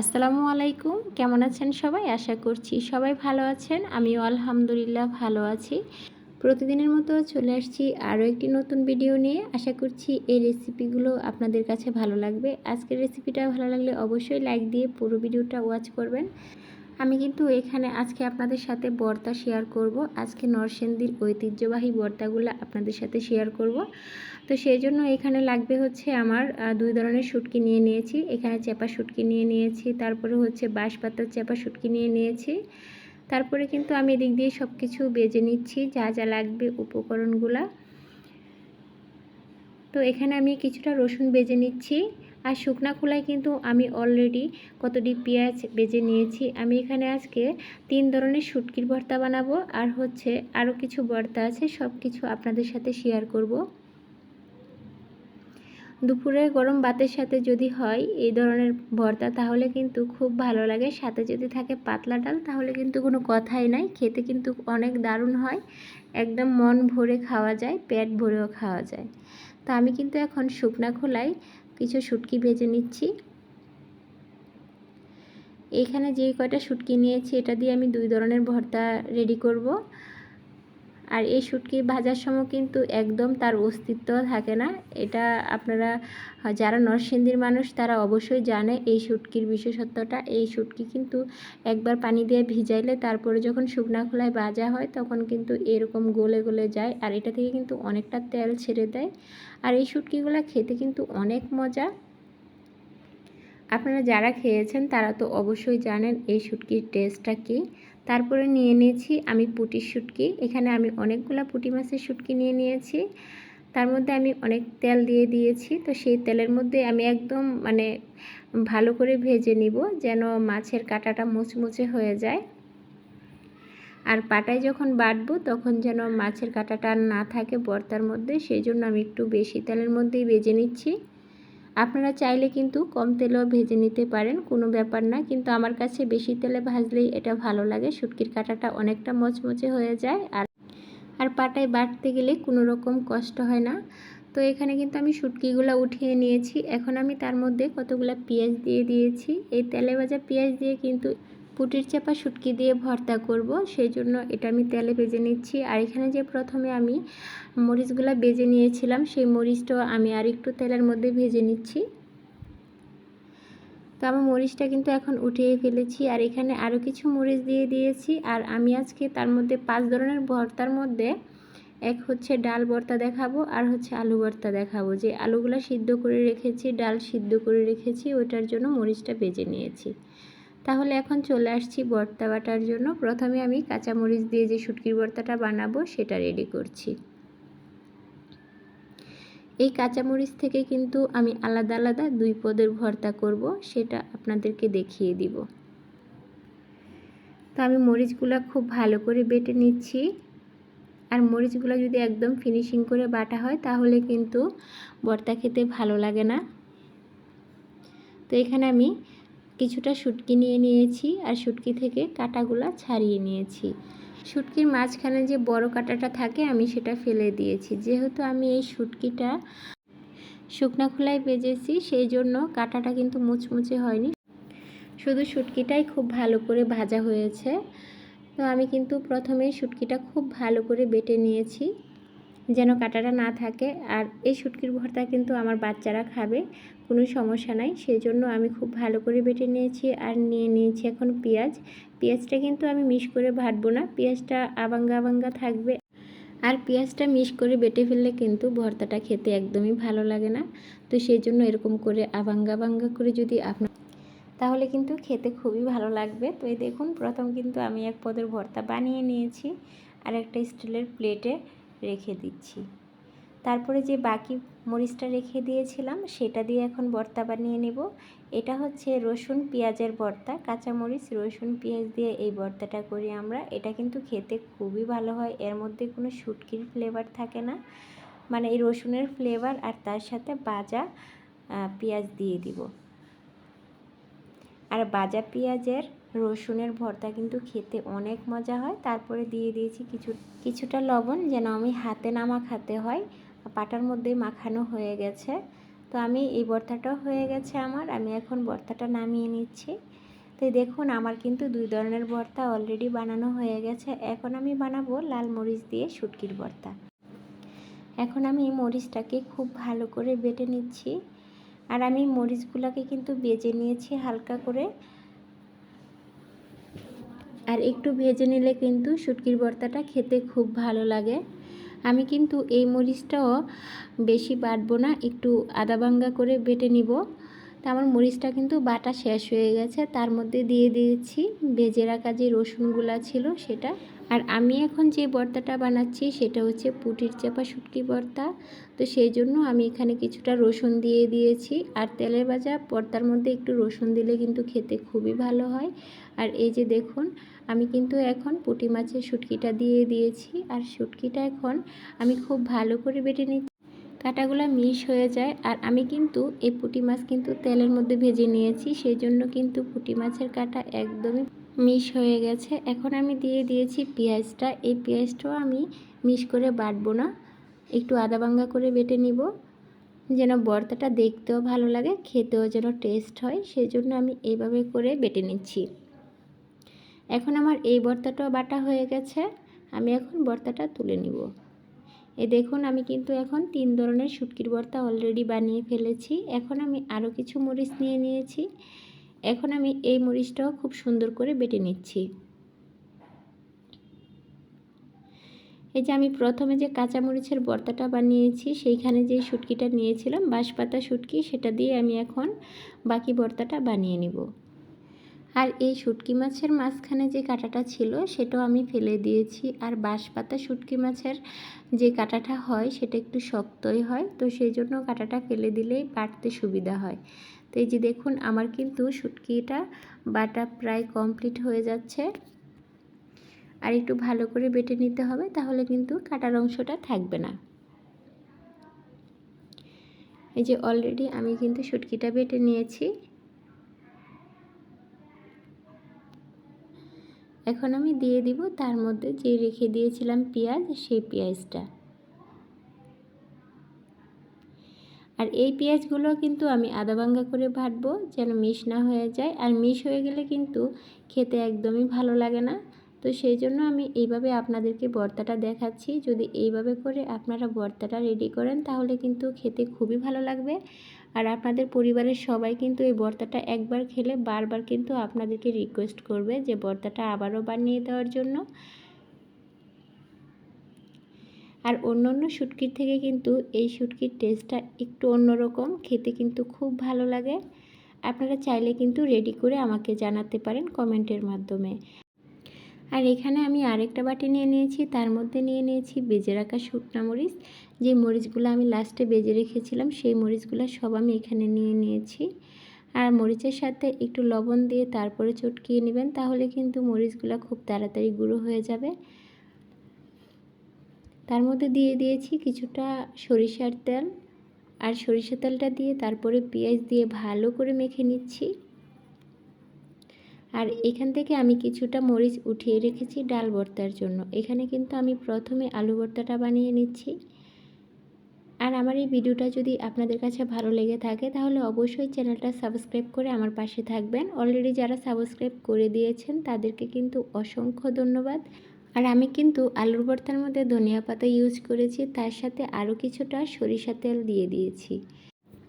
আসসালামু আলাইকুম। কেমন আছেন সবাই? আশা করছি সবাই ভালো আছেন। আমিও আলহামদুলিল্লাহ ভালো আছি। প্রতিদিনের মতো চলে আসছি আরও একটি নতুন ভিডিও নিয়ে। আশা করছি এই রেসিপিগুলো আপনাদের কাছে ভালো লাগবে। আজকের রেসিপিটা ভালো লাগলে অবশ্যই লাইক দিয়ে পুরো ভিডিওটা ওয়াচ করবেন। আমি কিন্তু এখানে আজকে আপনাদের সাথে বর্তা শেয়ার করব। আজকে নরসেন্দির ঐতিহ্যবাহী বর্তাগুলো আপনাদের সাথে শেয়ার করব। তো সেই জন্য এখানে লাগবে হচ্ছে আমার দুই ধরনের শুটকি নিয়ে নিয়েছি। এখানে চেপা শুটকি নিয়ে নিয়েছি, তারপরে হচ্ছে বাঁশপাতার চেপা শুটকি নিয়ে নিয়েছি। তারপরে কিন্তু আমি এদিক দিয়ে সব কিছু বেজে নিচ্ছি, যা যা লাগবে উপকরণগুলা। তো এখানে আমি কিছুটা রসুন বেজে নিচ্ছি। আর শুকনা খোলায় কিন্তু আমি অলরেডি কতটি পেঁয়াজ বেজে নিয়েছি। আমি এখানে আজকে তিন ধরনের শুটকির ভর্তা বানাবো আর হচ্ছে আরও কিছু ভর্তা আছে সব কিছু আপনাদের সাথে শেয়ার করব। দুপুরে গরম ভাতের সাথে যদি হয় এই ধরনের ভর্তা, তাহলে কিন্তু খুব ভালো লাগে। সাথে যদি থাকে পাতলা ডাল, তাহলে কিন্তু কোনো কথাই নাই। খেতে কিন্তু অনেক দারুণ হয়। একদম মন ভরে খাওয়া যায়, পেট ভরেও খাওয়া যায়। তা আমি কিন্তু এখন শুকনা খোলায় কিছু শুটকি ভেজে নিচ্ছি। এখানে যে কয়টা শুটকি নিয়েছি, এটা দিয়ে আমি দুই ধরনের ভর্তা রেডি করব। আর এই শুটকি ভাজার সময় কিন্তু একদম তার অস্তিত্ব থাকে না। এটা আপনারা যারা নরসিংদীর মানুষ, তারা অবশ্যই জানে এই শুটকির বিশেষত্বটা। এই শুটকি কিন্তু একবার পানি দিয়ে ভিজাইলে তারপরে যখন শুকনা খোলায় ভাজা হয়, তখন কিন্তু এরকম গলে গলে যায় আর এটা থেকে কিন্তু অনেকটা তেল ছেড়ে দেয়। আর এই শুটকিগুলো খেতে কিন্তু অনেক মজা। আপনারা যারা খেয়েছেন তারা তো অবশ্যই জানেন এই শুটকির টেস্টটা কী। তারপরে নিয়ে নিয়েছি আমি পুটির শুটকি। এখানে আমি অনেকগুলো পুটি মাছের শুটকি নিয়ে নিয়েছি। তার মধ্যে আমি অনেক তেল দিয়ে দিয়েছি। তো সেই তেলের মধ্যে আমি একদম মানে ভালো করে ভেজে নিব যেন মাছের কাঁটাটা মুচমুচে হয়ে যায়। আর পাটায় যখন বাটবো তখন যেন মাছের কাঁটাটা না থাকে বর্তার মধ্যে, সেই জন্য আমি একটু বেশি তেলের মধ্যেই ভেজে নিচ্ছি। আপনারা চাইলে কিন্তু কম তেলেও ভেজে নিতে পারেন, কোনো ব্যাপার না। কিন্তু আমার কাছে বেশি তেলে ভাজলেই এটা ভালো লাগে। শুটকির কাঁটাটা অনেকটা মচমচে হয়ে যায় আর আর পাটায় বাটতে গেলে কোনো রকম কষ্ট হয় না। তো এখানে কিন্তু আমি শুটকিগুলো উঠিয়ে নিয়েছি। এখন আমি তার মধ্যে কতগুলো পেঁয়াজ দিয়ে দিয়েছি। এই তেলে ভাজা পেঁয়াজ দিয়ে কিন্তু পুটির চাপা শুটকি দিয়ে ভর্তা করব, সেই জন্য এটা আমি তেলে ভেজে নিচ্ছি। আর এখানে যে প্রথমে আমি মরিচগুলো বেজে নিয়েছিলাম, সেই মরিচটাও আমি আর একটু তেলের মধ্যে ভেজে নিচ্ছি। তো আমার মরিচটা কিন্তু এখন উঠিয়ে ফেলেছি, আর এখানে আরও কিছু মরিচ দিয়ে দিয়েছি। আর আমি আজকে তার মধ্যে পাঁচ ধরনের ভর্তার মধ্যে এক হচ্ছে ডাল ভর্তা দেখাবো, আর হচ্ছে আলু ভর্তা দেখাবো। যে আলুগুলো সিদ্ধ করে রেখেছি, ডাল সিদ্ধ করে রেখেছি, ওইটার জন্য মরিচটা বেজে নিয়েছি। তাহলে এখন চলে আসছি ভর্তা বাটার জন্য। প্রথমে আমি কাঁচামরিচ দিয়ে যে শুটকির ভর্তাটা বানাবো, সেটা রেডি করছি। এই কাঁচামরিচ থেকে কিন্তু আমি আলাদা আলাদা দুই পদের ভর্তা করব, সেটা আপনাদেরকে দেখিয়ে দিব। তো আমি মরিচগুলো খুব ভালো করে বেটে নিচ্ছি। আর মরিচগুলো যদি একদম ফিনিশিং করে বাটা হয়, তাহলে কিন্তু ভর্তা খেতে ভালো লাগে না। তো এখানে আমি কিছুটা শুটকি নিয়ে নিয়েছি আর শুটকি থেকে কাটাগুলা ছাড়িয়ে নিয়েছি। শুটকির মাঝখানে যে বড় কাটাটা থাকে, আমি সেটা ফেলে দিয়েছি। যেহেতু আমি এই শুটকিটা শুকনা খোলায় বেজেছি সেই জন্য কাটাটা কিন্তু মুচমুচে হয়নি। শুধু শুটকিটাই খুব ভালো করে ভাজা হয়েছে। তো আমি কিন্তু প্রথমে শুটকিটা খুব ভালো করে বেটে নিয়েছি। যেন কাটাটা না থাকে। আর এই শুটকির ভর্তা কিন্তু আমার বাচ্চারা খাবে, কোনো সমস্যা নাই। সেই জন্য আমি খুব ভালো করে বেটে নিয়েছি আর নিয়ে নিয়েছি এখন পেঁয়াজ। পেঁয়াজটা কিন্তু আমি মিশ করে ভাটবো না, পেঁয়াজটা আবাঙ্গা আবাঙ্গা থাকবে। আর পেঁয়াজটা মিশ করে বেটে ফেললে কিন্তু ভর্তাটা খেতে একদমই ভালো লাগে না। তো সেই জন্য এরকম করে আবাঙ্গা আবাঙ্গা করে যদি আপনার তাহলে কিন্তু খেতে খুবই ভালো লাগবে। তো এই দেখুন, প্রথম কিন্তু আমি এক পদের ভর্তা বানিয়ে নিয়েছি। আর একটা স্টিলের প্লেটে রেখে দিচ্ছি। তারপরে যে বাকি মরিচটা রেখে দিয়েছিলাম, সেটা দিয়ে এখন ভর্তা বানিয়ে নেব। এটা হচ্ছে রসুন পেঁয়াজের ভর্তা কাঁচামরিচ, রসুন পেঁয়াজ দিয়ে এই ভর্তাটা করি আমরা। এটা কিন্তু খেতে খুবই ভালো হয়, এর মধ্যে কোনো শুটকির ফ্লেভার থাকে না। মানে এই রসুনের ফ্লেভার আর তার সাথে বাজা পেঁয়াজ দিয়ে দিব। আর বাজা পেঁয়াজের রসুনের ভর্তা কিন্তু খেতে অনেক মজা হয়। তারপরে দিয়ে দিয়েছি কিছু, কিছুটা লবণ যেন আমি হাতে না মাখাতে হয়। পাটার মধ্যে মাখানো হয়ে গেছে। তো আমি এই ভর্তাটাও হয়ে গেছে আমার। আমি এখন ভর্তাটা নামিয়ে নিচ্ছি। তো দেখুন, আমার কিন্তু দুই ধরনের ভর্তা অলরেডি বানানো হয়ে গেছে। এখন আমি বানাবো লাল মরিচ দিয়ে শুটকির ভর্তা। এখন আমি মরিচটাকে খুব ভালো করে বেটে নিচ্ছি। আর আমি মরিচগুলোকে কিন্তু বেজে নিয়েছি হালকা করে। আর একটু ভেজে নিলে কিন্তু শুটকির ভর্তাটা খেতে খুব ভালো লাগে। আমি কিন্তু এই মরিচটাও বেশি বাটবো না, একটু আদা ভাঙ্গা করে বেটে নিব। তা আমার মরিচটা কিন্তু বাটা শেষ হয়ে গেছে, তার মধ্যে দিয়ে দিয়েছি, ভেজে রাখা যে রসুনগুলা ছিল সেটা। আর আমি এখন যে বর্তাটা বানাচ্ছি সেটা হচ্ছে পুটির চাপা শুটকি বর্তা। তো সেই জন্য আমি এখানে কিছুটা রসুন দিয়ে দিয়েছি। আর তেলের ভাজা ভর্তার মধ্যে একটু রসুন দিলে কিন্তু খেতে খুবই ভালো হয়। আর এই যে দেখুন, আমি কিন্তু এখন পুটি মাছের শুটকিটা দিয়ে দিয়েছি। আর শুটকিটা এখন আমি খুব ভালো করে বেটে নিচ্ছি। কাটাগুলো মিশ হয়ে যায়। আর আমি কিন্তু এই পুঁটি মাছ কিন্তু তেলের মধ্যে ভেজে নিয়েছি সেই জন্য কিন্তু পুঁটি মাছের কাটা একদমই মিশ হয়ে গেছে। এখন আমি দিয়ে দিয়েছি পেঁয়াজটা। এই পেঁয়াজটাও আমি মিশ করে বাটবো না। একটু আদা বাঙ্গা করে বেটে নিব, যেন বর্তাটা দেখতেও ভালো লাগে, খেতেও যেন টেস্ট হয় সেই জন্য আমি এইভাবে করে বেটে নিচ্ছি। এখন আমার এই বর্তাটাও বাটা হয়ে গেছে। আমি এখন বর্তাটা তুলে নিব। এ দেখুন, আমি কিন্তু এখন তিন ধরনের শুটকির বর্তা অলরেডি বানিয়ে ফেলেছি। এখন আমি আরও কিছু মরিচ নিয়ে নিয়েছি। এখন আমি এই মরিচটাও খুব সুন্দর করে বেটে নিচ্ছি। এই যে আমি প্রথমে যে কাঁচামরিচের বর্তাটা বানিয়েছি, সেইখানে যে শুটকিটা নিয়েছিলাম, বাঁশপাতা শুটকি, সেটা দিয়ে আমি এখন বাকি বর্তাটা বানিয়ে নিব। আর এই শুটকি মাছের মাঝখানে যে কাঁটাটা ছিল, সেটাও আমি ফেলে দিয়েছি। আর বাঁশপাতা শুটকি মাছের যে কাঁটাটা হয়, সেটা একটু শক্তই হয়, তো সেই জন্য কাঁটাটা ফেলে দিলেই বাটতে সুবিধা হয়। তো এই যে দেখুন, আমার কিন্তু শুটকিটা বাটা প্রায় কমপ্লিট হয়ে যাচ্ছে। আর একটু ভালো করে বেটে নিতে হবে, তাহলে কিন্তু কাটার অংশটা থাকবে না। এই যে অলরেডি আমি কিন্তু শুটকিটা বেটে নিয়েছি। এখন আমি দিয়ে দিব, তার মধ্যে যে রেখে দিয়েছিলাম পেঁয়াজ, সেই পেঁয়াজটা। আর এই পেঁয়াজগুলো কিন্তু আমি আদা ভাঙ্গা করে ভাটবো যেন মিশ না হয়ে যায়। আর মিশ হয়ে গেলে কিন্তু খেতে একদমই ভালো লাগে না। তো সেই জন্য আমি এইভাবে আপনাদেরকে ভর্তাটা দেখাচ্ছি। যদি এইভাবে করে আপনারা ভর্তাটা রেডি করেন, তাহলে কিন্তু খেতে খুবই ভালো লাগবে। আর আপনাদের পরিবারের সবাই কিন্তু এই ভর্তাটা একবার খেলে বারবার কিন্তু আপনাদেরকে রিকোয়েস্ট করবে যে ভর্তাটা আবারও বানিয়ে দেওয়ার জন্য। আর অন্য অন্য শুটকির থেকে কিন্তু এই শুটকির টেস্টটা একটু অন্যরকম, খেতে কিন্তু খুব ভালো লাগে। আপনারা চাইলে কিন্তু রেডি করে আমাকে জানাতে পারেন কমেন্টের মাধ্যমে। আর এখানে আমি আরেকটা বাটি নিয়ে নিয়েছি। তার মধ্যে নিয়ে নিয়েছি বেজে রাখা শুকনা মরিচ। যে মরিচগুলো আমি লাস্টে বেজে রেখেছিলাম, সেই মরিচগুলো সব আমি এখানে নিয়ে নিয়েছি। আর মরিচের সাথে একটু লবণ দিয়ে তারপরে চটকিয়ে নেবেন, তাহলে কিন্তু মরিচগুলো খুব তাড়াতাড়ি গুঁড়ো হয়ে যাবে। তার মধ্যে দিয়ে দিয়েছি কিছুটা সরিষার তেল। আর সরিষার তেলটা দিয়ে তারপরে পেঁয়াজ দিয়ে ভালো করে মেখে নিচ্ছি। আর এখান থেকে আমি কিছুটা মরিচ উঠিয়ে রেখেছি ডাল ভর্তার জন্য। এখানে কিন্তু আমি প্রথমে আলু ভর্তাটা বানিয়ে নিচ্ছি। আর আমার এই ভিডিওটা যদি আপনাদের কাছে ভালো লেগে থাকে, তাহলে অবশ্যই চ্যানেলটা সাবস্ক্রাইব করে আমার পাশে থাকবেন। অলরেডি যারা সাবস্ক্রাইব করে দিয়েছেন, তাদেরকে কিন্তু অসংখ্য ধন্যবাদ। আর আমি কিন্তু আলুর ভর্তার মধ্যে ধনিয়া পাতা ইউজ করেছি, তার সাথে আরও কিছুটা সরিষা তেল দিয়ে দিয়েছি।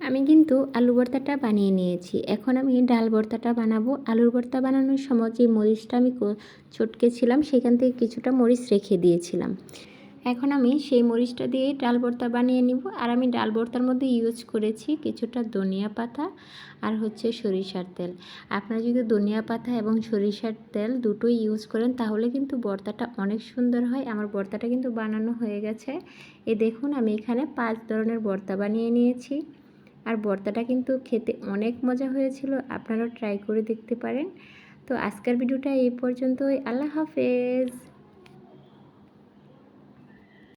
আমি কিন্তু আলু ভর্তাটা বানিয়ে নিয়েছি। এখন আমি ডাল ভর্তাটা বানাবো। আলুর ভর্তা বানানোর সময় যে মরিচটা আমি চটকেছিলাম সেখান থেকে কিছুটা মরিচ রেখে দিয়েছিলাম। এখন আমি সেই মরিচটা দিয়ে ডাল ভর্তা বানিয়ে নিব। আর আমি ডাল ভর্তার মধ্যে ইউজ করেছি কিছুটা ধনিয়া পাতা আর হচ্ছে সরিষার তেল। আপনারা যদি ধনিয়া পাতা এবং সরিষার তেল দুটোই ইউজ করেন, তাহলে কিন্তু ভর্তাটা অনেক সুন্দর হয়। আমার ভর্তাটা কিন্তু বানানো হয়ে গেছে। এ দেখুন, আমি এখানে পাঁচ ধরনের ভর্তা বানিয়ে নিয়েছি। আর ভর্তাটা কিন্তু খেতে অনেক মজা হয়েছিল, আপনারাও ট্রাই করে দেখতে পারেন। তো আজকের ভিডিওটা এই পর্যন্তই, আল্লাহ হাফেজ।